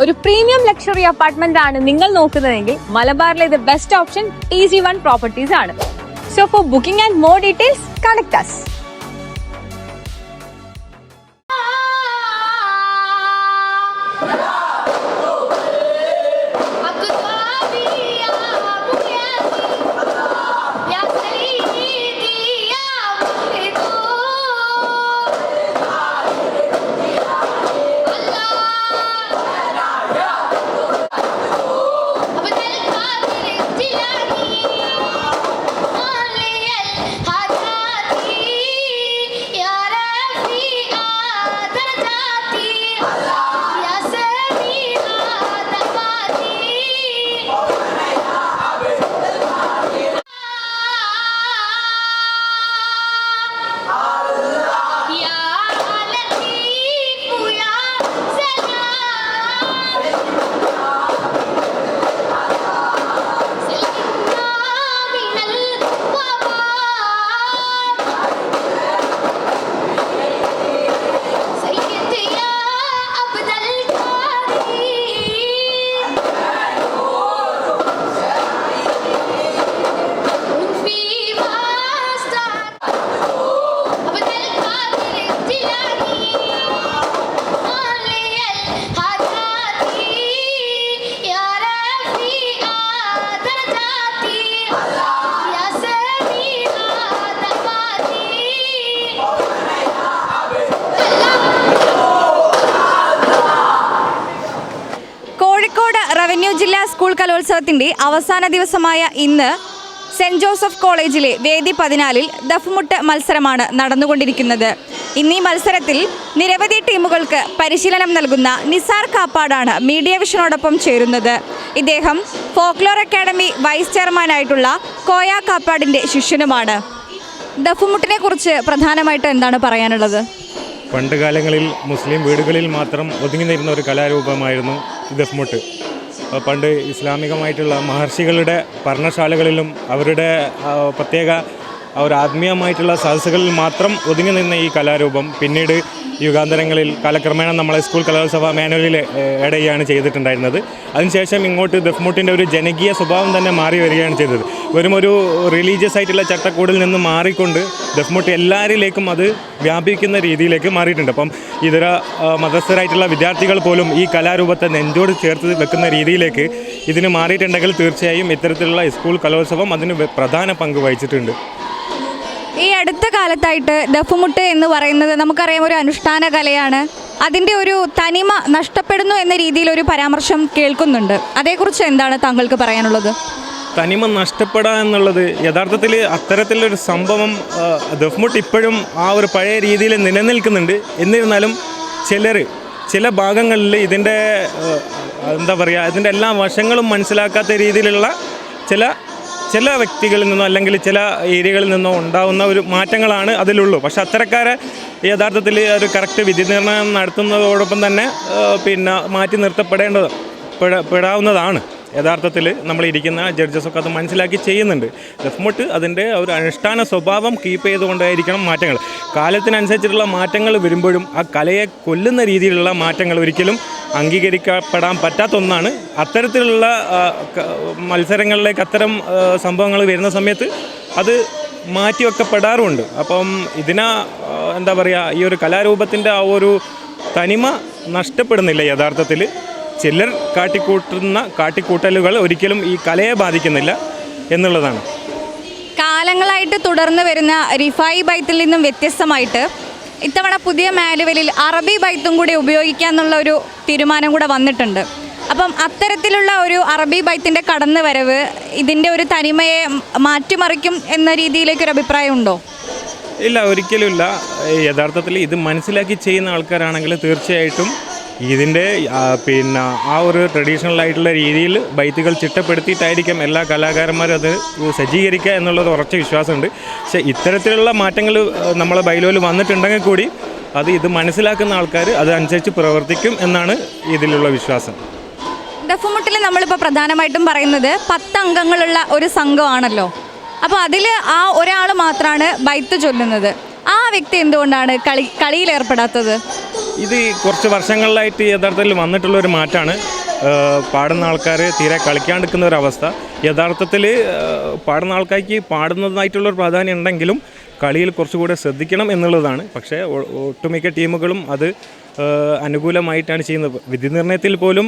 ഒരു premium luxury apartment ആണ് നിങ്ങൾ നോക്കുന്നതെങ്കിൽ മലബാറിലെ best option easy one properties ആണ്. So for booking and more details connect us revenue ജില്ലാ സ്കൂൾ കലോത്സവത്തിന്റെ അവസാന ദിവസമായ ഇന്ന് സെന്റ് ജോസഫ് കോളേജിലെ വേദി പതിനാലിൽ ദഫ്മുട്ട് മത്സരമാണ് നടന്നുകൊണ്ടിരിക്കുന്നത്. ഇന്നീ മത്സരത്തിൽ നിരവധി ടീമുകൾക്ക് പരിശീലനം നൽകുന്ന നിസാർ കാപ്പാടാണ് മീഡിയ വിഷനോടൊപ്പം ചേരുന്നത്. ഇദ്ദേഹം ഫോക്ലോർ അക്കാദമി വൈസ് ചെയർമാനായിട്ടുള്ള കോയ കാപ്പാടിന്റെ ശിഷ്യനുമാണ്. ദഫ്മുട്ടിനെ കുറിച്ച് പ്രധാനമായിട്ട് എന്താണ് പറയാനുള്ളത്? പണ്ട് കാലങ്ങളിൽ മുസ്ലിം വീടുകളിൽ മാത്രം ഒതുങ്ങി നിന്നിരുന്ന ഒരു കലാരൂപമായിരുന്നു ദഫ്മുട്ട്. പണ്ട് ഇസ്ലാമികമായിട്ടുള്ള മഹർഷികളുടെ പർണശാലകളിലും അവരുടെ പ്രത്യേക ഒരു ആത്മീയമായിട്ടുള്ള സദസ്സുകളിൽ മാത്രം ഒതുങ്ങി നിന്ന ഈ കലാരൂപം പിന്നീട് യുഗാന്തരങ്ങളിൽ കാലക്രമേണ നമ്മളെ സ്കൂൾ കലോത്സവ മാനുവലിൽ ചെയ്യുകയാണ് ചെയ്തിട്ടുണ്ടായിരുന്നത്. അതിനുശേഷം ഇങ്ങോട്ട് ദഫ്മുട്ടിന്റെ ഒരു ജനകീയ സ്വഭാവം തന്നെ മാറി വരികയാണ് ചെയ്തത്. വെറും ഒരു റിലീജിയസ് ആയിട്ടുള്ള ചട്ടക്കൂടിൽ നിന്ന് മാറിക്കൊണ്ട് ദഫ്മുട്ട് എല്ലാവരിലേക്കും അത് വ്യാപിക്കുന്ന രീതിയിലേക്ക് മാറിയിട്ടുണ്ട്. അപ്പം ഇതര മതസ്ഥരായിട്ടുള്ള വിദ്യാർത്ഥികൾ പോലും ഈ കലാരൂപത്തെ നെഞ്ചോട് ചേർത്ത് വെക്കുന്ന രീതിയിലേക്ക് ഇതിന് മാറിയിട്ടുണ്ടെങ്കിൽ തീർച്ചയായും ഇത്തരത്തിലുള്ള സ്കൂൾ കലോത്സവം അതിന് പ്രധാന പങ്ക് വഹിച്ചിട്ടുണ്ട്. അടുത്ത കാലത്തായിട്ട് ദഫുമുട്ട് എന്ന് പറയുന്നത് നമുക്കറിയാം ഒരു അനുഷ്ഠാന കലയാണ്. അതിന്റെ ഒരു തനിമ നഷ്ടപ്പെടുന്നു എന്ന രീതിയിൽ ഒരു പരാമർശം കേൾക്കുന്നുണ്ട്. അതേക്കുറിച്ച് എന്താണ് താങ്കൾക്ക് പറയാനുള്ളത്? തനിമ നഷ്ടപ്പെടുക എന്നുള്ളത് യഥാർത്ഥത്തിൽ അത്തരത്തിലൊരു സംഭവം ദഫ്മുട്ട് ഇപ്പോഴും ആ ഒരു പഴയ രീതിയിൽ നിലനിൽക്കുന്നുണ്ട്. എന്നിരുന്നാലും ചിലർ ചില ഭാഗങ്ങളിൽ ഇതിന്റെ എന്താ പറയുക ഇതിന്റെ എല്ലാ വശങ്ങളും മനസ്സിലാക്കാത്ത രീതിയിലുള്ള ചില ചില വ്യക്തികളിൽ നിന്നോ അല്ലെങ്കിൽ ചില ഏരിയകളിൽ നിന്നോ ഉണ്ടാകുന്ന ഒരു മാറ്റങ്ങളാണ് അതിലുള്ളൂ. പക്ഷെ അത്തരക്കാരെ യഥാർത്ഥത്തിൽ ഒരു കറക്റ്റ് വിധി നിർണയം നടത്തുന്നതോടൊപ്പം തന്നെ പിന്നെ മാറ്റി നിർത്തപ്പെടേണ്ടത് പെടാവുന്നതാണ്. യഥാർത്ഥത്തിൽ നമ്മൾ ഇരിക്കുന്ന ജഡ്ജസൊക്കെ അത് മനസ്സിലാക്കി ചെയ്യുന്നുണ്ട്. ദഫ്മുട്ട് അതിന്റെ ഒരു അനുഷ്ഠാന സ്വഭാവം കീപ്പ് ചെയ്തുകൊണ്ടായിരിക്കണം മാറ്റങ്ങൾ. കാലത്തിനനുസരിച്ചിട്ടുള്ള മാറ്റങ്ങൾ വരുമ്പോഴും ആ കലയെ കൊല്ലുന്ന രീതിയിലുള്ള മാറ്റങ്ങൾ ഒരിക്കലും അംഗീകരിക്കപ്പെടാൻ പറ്റാത്ത ഒന്നാണ്. അത്തരത്തിലുള്ള മത്സരങ്ങളിലേക്ക് അത്തരം സംഭവങ്ങൾ വരുന്ന സമയത്ത് അത് മാറ്റിവെക്കപ്പെടാറുമുണ്ട് അപ്പം ഇതിനാ എന്താ പറയുക ഈ ഒരു കലാരൂപത്തിന്റെ ആ ഒരു തനിമ നഷ്ടപ്പെടുന്നില്ല യഥാർത്ഥത്തിൽ. ചിലർ കാട്ടിക്കൂട്ടുന്ന കാട്ടിക്കൂട്ടലുകൾ ഒരിക്കലും ഈ കലയെ ബാധിക്കുന്നില്ല എന്നുള്ളതാണ്. കാലങ്ങളായിട്ട് തുടർന്ന് വരുന്ന റിഫായി ബൈത്തിൽ നിന്നും വ്യത്യസ്തമായിട്ട് ഇത്തവണ പുതിയ മാനുവലിൽ അറബി ബൈത്തും കൂടി ഉപയോഗിക്കാന്നുള്ള ഒരു തീരുമാനം കൂടെ വന്നിട്ടുണ്ട്. അപ്പം അത്തരത്തിലുള്ള ഒരു അറബി ബൈത്തിന്റെ കടന്നു വരവ് ഇതിന്റെ ഒരു തനിമയെ മാറ്റിമറിക്കും എന്ന രീതിയിലേക്കൊരു അഭിപ്രായം ഉണ്ടോ? ഇല്ല ഒരിക്കലും ഇല്ല. യഥാർത്ഥത്തിൽ ഇത് മനസ്സിലാക്കി ചെയ്യുന്ന ആൾക്കാരാണെങ്കിൽ തീർച്ചയായിട്ടും ഇതിന്റെ പിന്നെ ആ ഒരു ട്രഡീഷണൽ ആയിട്ടുള്ള രീതിയിൽ ബൈത്തുകൾ ചിട്ടപ്പെടുത്തിയിട്ടായിരിക്കും എല്ലാ കലാകാരന്മാരും അത് സജ്ജീകരിക്കുക എന്നുള്ളത് ഉറച്ച വിശ്വാസമുണ്ട്. പക്ഷേ ഇത്തരത്തിലുള്ള മാറ്റങ്ങൾ നമ്മളെ ബൈലോയിൽ വന്നിട്ടുണ്ടെങ്കിൽ കൂടി അത് ഇത് മനസ്സിലാക്കുന്ന ആൾക്കാർ അതനുസരിച്ച് പ്രവർത്തിക്കും എന്നാണ് ഇതിലുള്ള വിശ്വാസം. ദഫുമുട്ടിൽ നമ്മളിപ്പോൾ പ്രധാനമായിട്ടും പറയുന്നത് പത്ത് അംഗങ്ങളുള്ള ഒരു സംഘമാണല്ലോ. അപ്പോൾ അതിൽ ആ ഒരാൾ മാത്രമാണ് ബൈത്ത് ചൊല്ലുന്നത്. ആ വ്യക്തി എന്തുകൊണ്ടാണ് കളി കളിയിൽ ഏർപ്പെടാത്തത്? ഇത് കുറച്ച് വർഷങ്ങളിലായിട്ട് യഥാർത്ഥത്തിൽ വന്നിട്ടുള്ള ഒരു മാറ്റമാണ് പാടുന്ന ആൾക്കാർ തീരെ കളിക്കാണ്ടിരിക്കുന്ന ഒരു അവസ്ഥ. യഥാർത്ഥത്തിൽ പാടുന്ന ആൾക്കാർക്ക് പാടുന്നതായിട്ടുള്ളൊരു പ്രാധാന്യം ഉണ്ടെങ്കിലും കളിയിൽ കുറച്ചുകൂടെ ശ്രദ്ധിക്കണം എന്നുള്ളതാണ്. പക്ഷേ ഒട്ടുമിക്ക ടീമുകളും അത് അനുകൂലമായിട്ടാണ് ചെയ്യുന്നത്. വിധി നിർണയത്തിൽ പോലും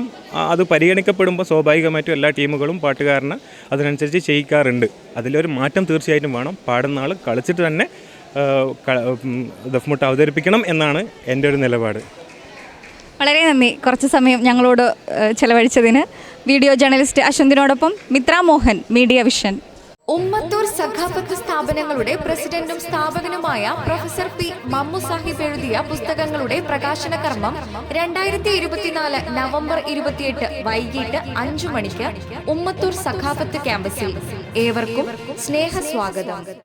അത് പരിഗണിക്കപ്പെടുമ്പോൾ സ്വാഭാവികമായിട്ടും എല്ലാ ടീമുകളും പാട്ടുകാരനെ അതിനനുസരിച്ച് ചെയ്യിക്കാറുണ്ട്. അതിലൊരു മാറ്റം തീർച്ചയായിട്ടും വേണം. പാടുന്ന ആൾ കളിച്ചിട്ട് തന്നെ ദഫ്മുട്ട് അവതരിപ്പിക്കണം എന്നാണ് എന്റെ ഒരു നിലപാട്. വളരെ നന്ദി. കുറച്ച് സമയം ഞങ്ങളോട് ചെലവഴിച്ചതിന്. വീഡിയോ ജേർണലിസ്റ്റ് അശ്വന്തിനോടൊപ്പം മിത്ര മോഹൻ മീഡിയ വിഷൻ. ഉമ്മത്തൂർ സഖാഫത്ത് സ്ഥാപനങ്ങളുടെ പ്രസിഡന്റും സ്ഥാപകനുമായ പ്രൊഫസർ പി മമ്മു സാഹിബ് എഴുതിയ പുസ്തകങ്ങളുടെ പ്രകാശന കർമ്മം രണ്ടായിരത്തി ഇരുപത്തിനാല് നവംബർ ഇരുപത്തിയെട്ട് വൈകിട്ട് അഞ്ചു മണിക്ക് ഉമ്മത്തൂർ സഖാഫത്ത് ക്യാമ്പസിൽ. ഏവർക്കും സ്നേഹ സ്വാഗതം